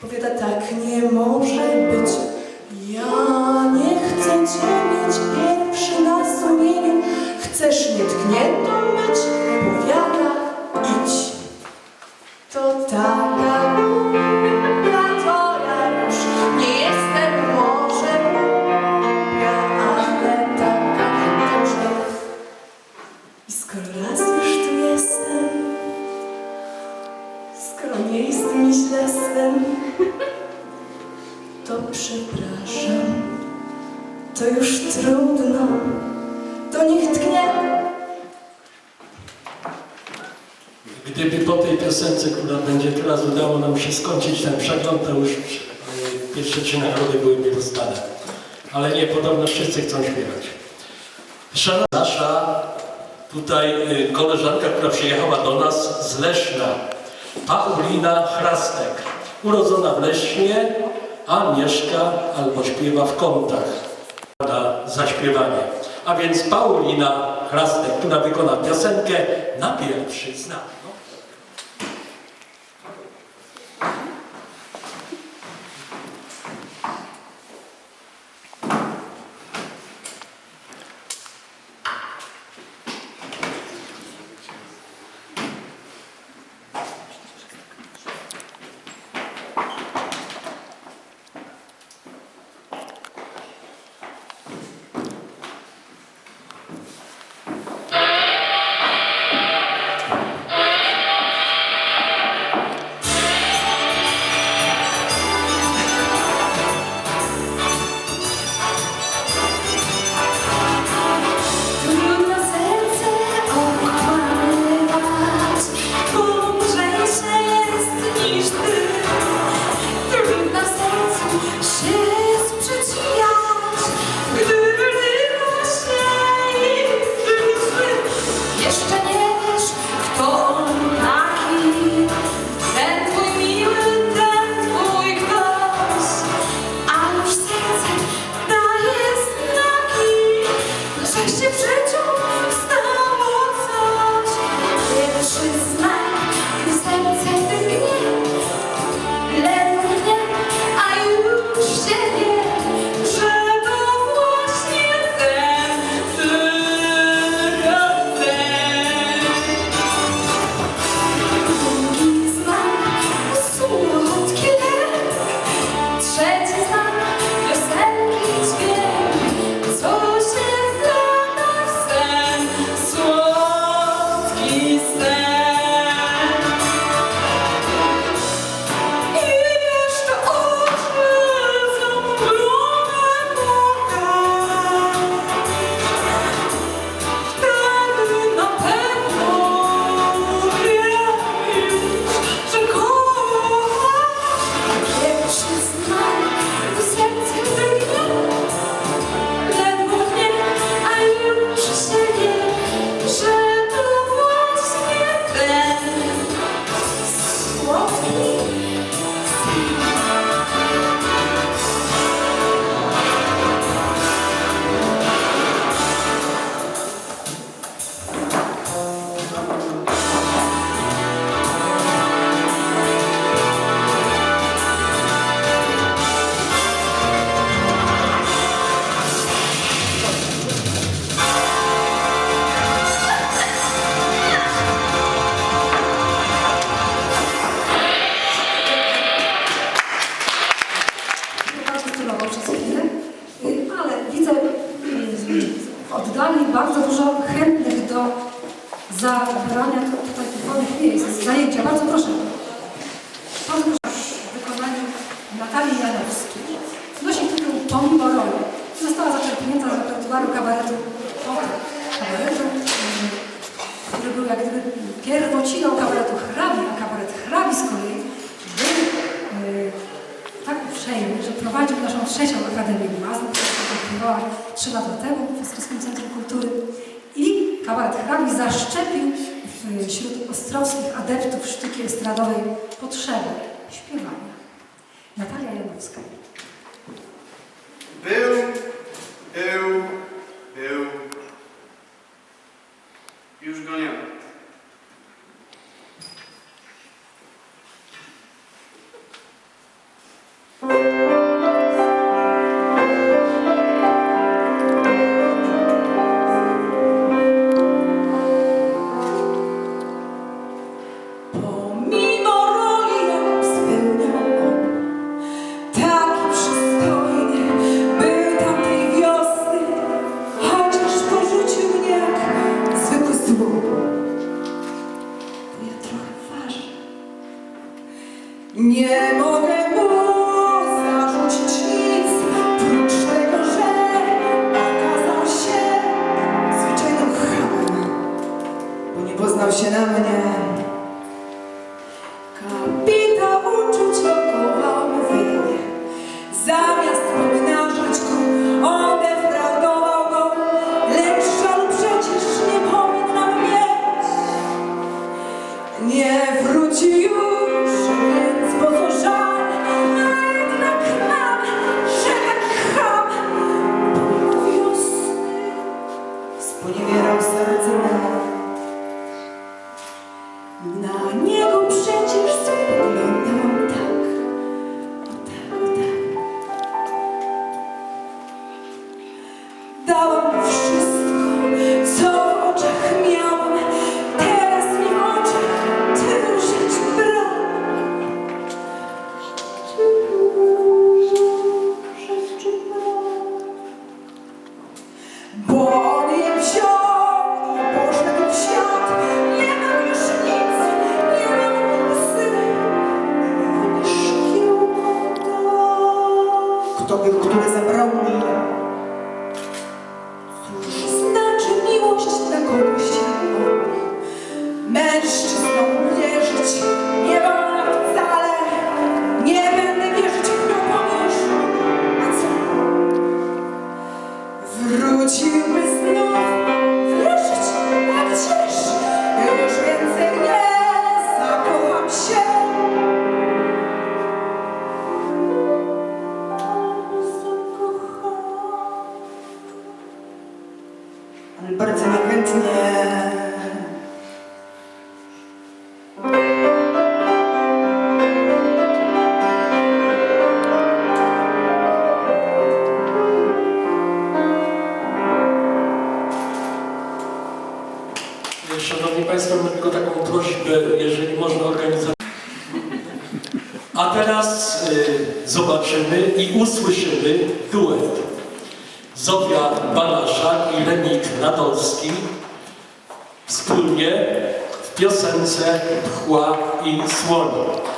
Powiada tak, nie może być. Ja nie chcę Cię mieć pierwszy na sumieniu. Chcesz nietknięty? to już pierwsze trzy nagrody były niedozdane. Ale nie, podobno wszyscy chcą śpiewać. Szanowna nasza tutaj y, koleżanka, która przyjechała do nas z Leszna, Paulina Chrastek, urodzona w Leśnie, a mieszka albo śpiewa w kątach na zaśpiewanie. A więc Paulina Chrastek, która wykona piosenkę na pierwszy znak. za wybranie tutaj tych wolnych miejsc, zajęcia. Bardzo proszę. Bardzo proszę. ostrowskich adeptów sztuki estradowej potrzeby śpiewania. Natalia Janowska. Był, był, był. Już go nie ma. zobaczymy i usłyszymy duet. Zofia Balaszak i Lenik Nadolski wspólnie w piosence Pchła i Słonia.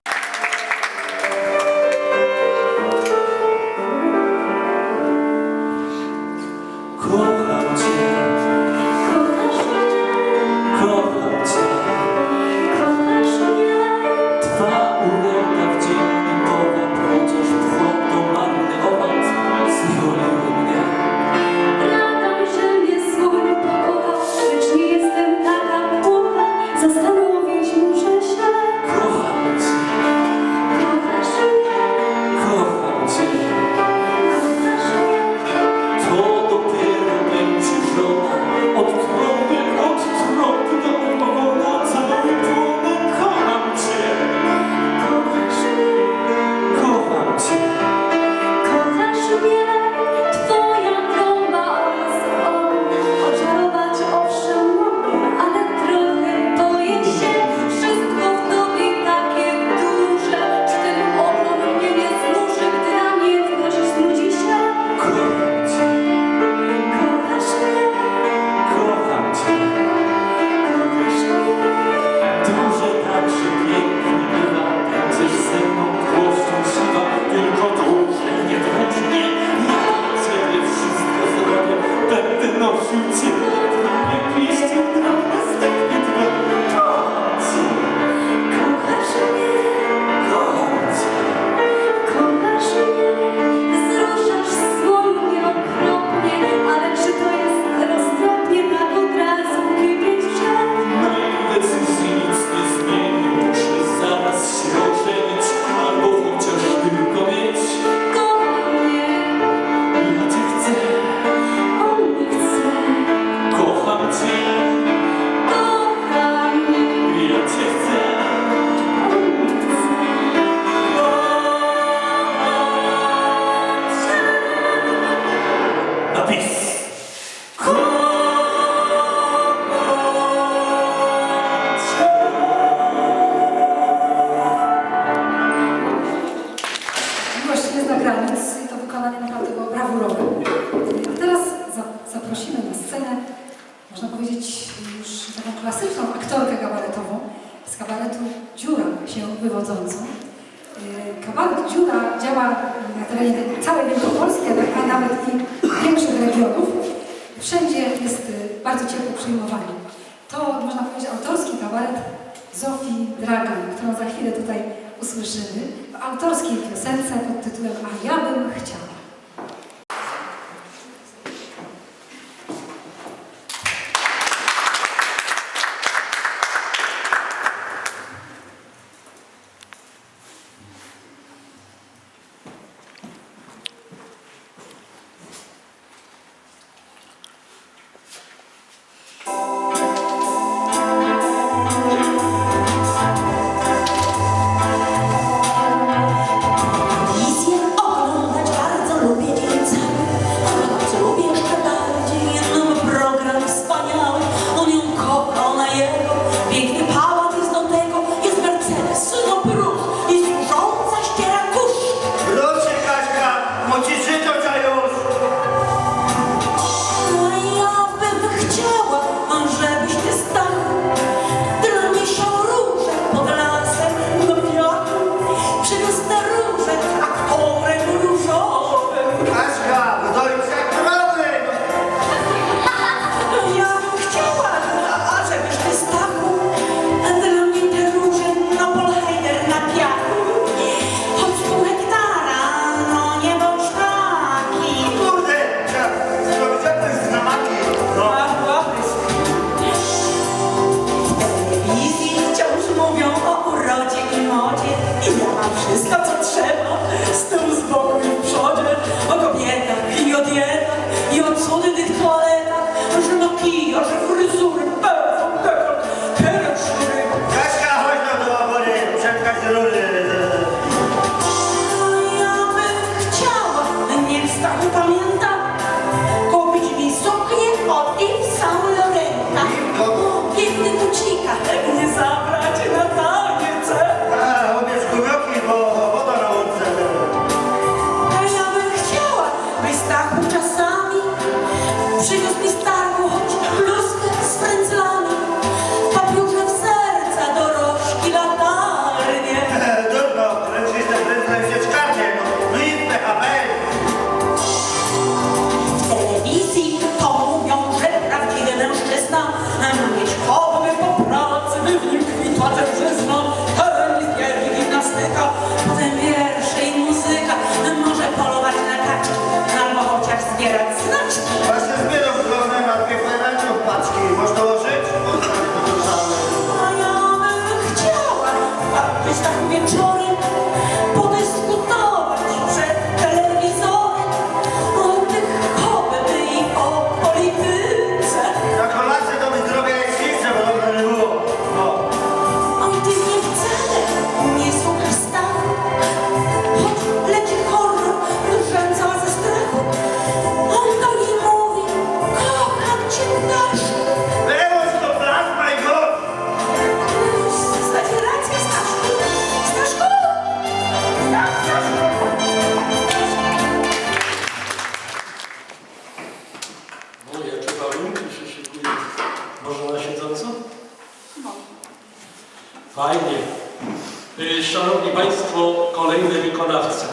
Wykonawca.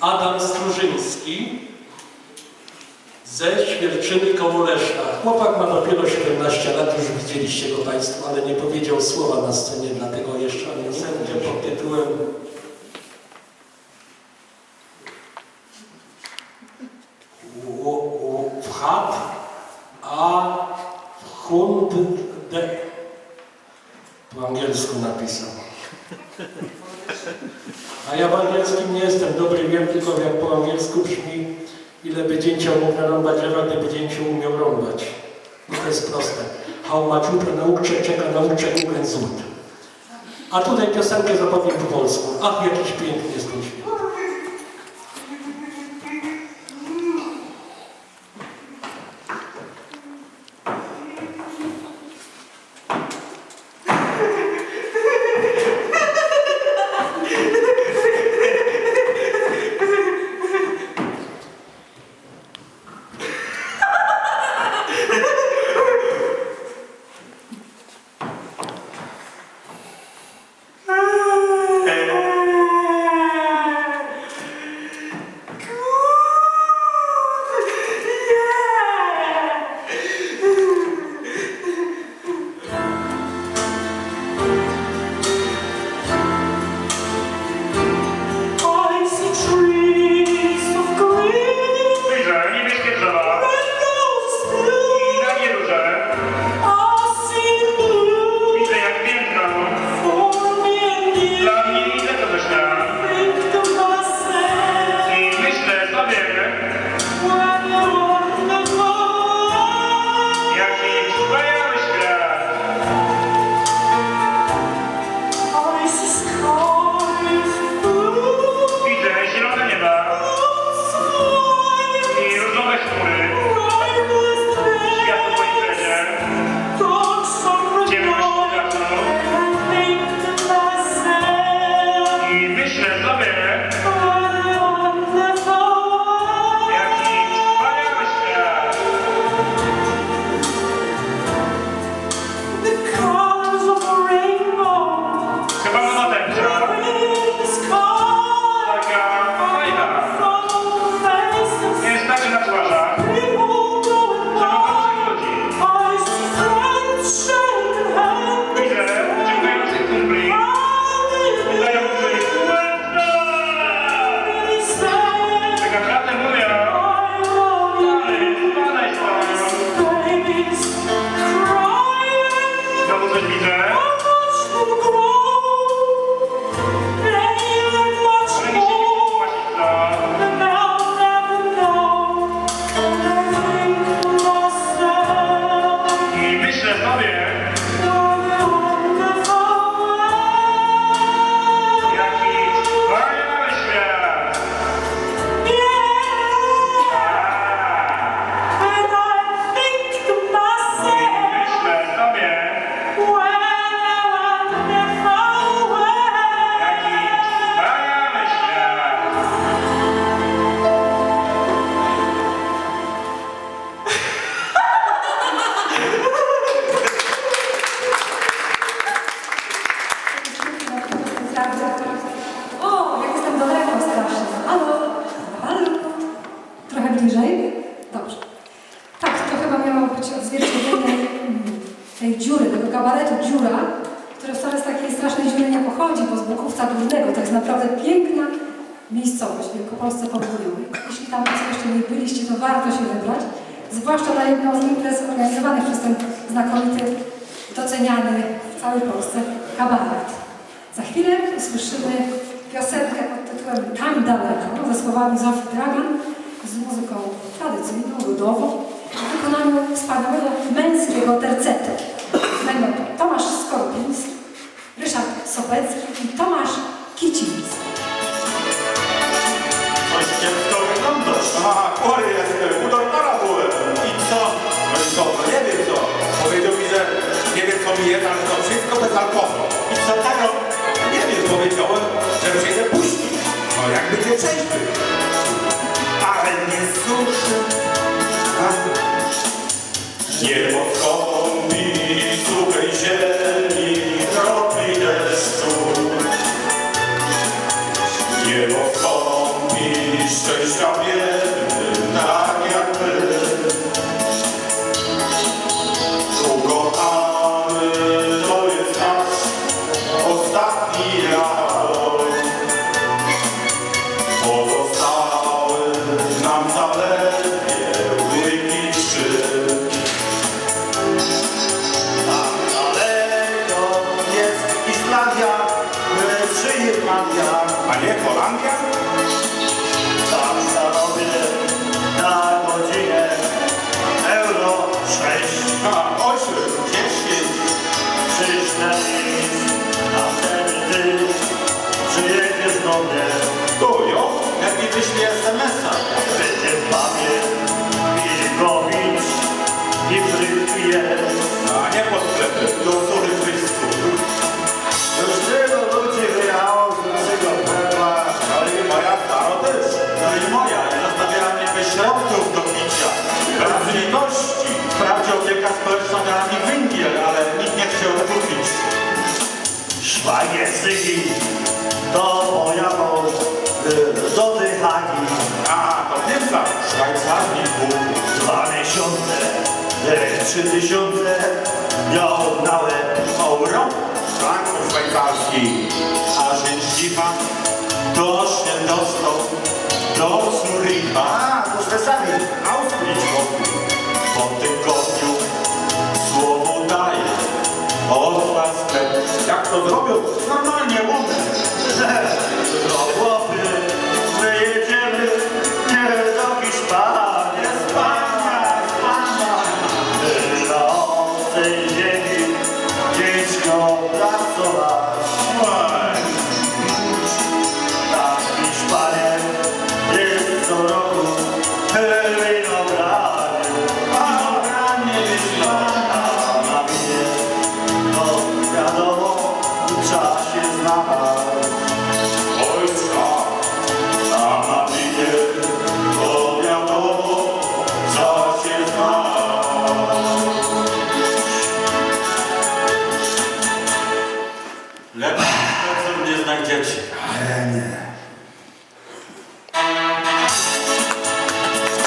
Adam Strużyński ze Świerczyny koło Leszna. Chłopak ma dopiero 17 lat, już widzieliście go Państwo, ale nie powiedział słowa na scenie, dlatego jeszcze piosenkę pod tytułem U- u- Wchat, a Hund de... Po angielsku napisał. A ja w angielskim nie jestem dobry, wiem tylko jak po angielsku brzmi, dzięcioł mógł narąbać drzewa, gdyby dzięcioł umiał rąbać. No to jest proste. Hałmaciupę nauczę, czeka nauczę Ugen złód. A tutaj piosenkę zapowiem po polsku. Ach, jakiś piękny jest ten świat. Za chwilę usłyszymy piosenkę pod tytułem Tam daleko ze słowami Zofii Dragan z muzyką tradycyjną, ludową w wykonaniu wspaniałego męskiego tercetu. Będą to Tomasz Skorupiński, Ryszard Sobecki i Tomasz Kiciński. Kiepsko wyglądasz. A, chory jestem, u doktora byłem. I co? No i co, no nie wiem co. Powiedział mi, że nie wiem co mi jest, ale to wszystko bez alkoholu. I co? Nie wiem, powiedziałem, żeby się zapuścić. No jakby nie trzeźwy. Ale nie suszy. Nie podchodzi suchej ziemi kropli deszczu. Nie podchodzi szczęścia wielu. A nie po sklepie, do. Już tylu ludzi wyjechało z naszego. No i moja też. No i moja, i zostawiała mnie bez do picia. Bez litości. Wprawdzie opieka społeczna dała węgiel, ale nikt nie chciał kupić. Szwagier to pojadą y. A, to tym sam. Szwajcarii Bóg. Dwa miesiące, jak trzy tysiące na łeb. Euro, franków szwajcarski, a życzliwa do świętostał, do Zuricha, a, to Szwajcarii, Auschwitz wokół. Po tygodniu słowo daje, od was Jak to zrobią? Normalnie łomę.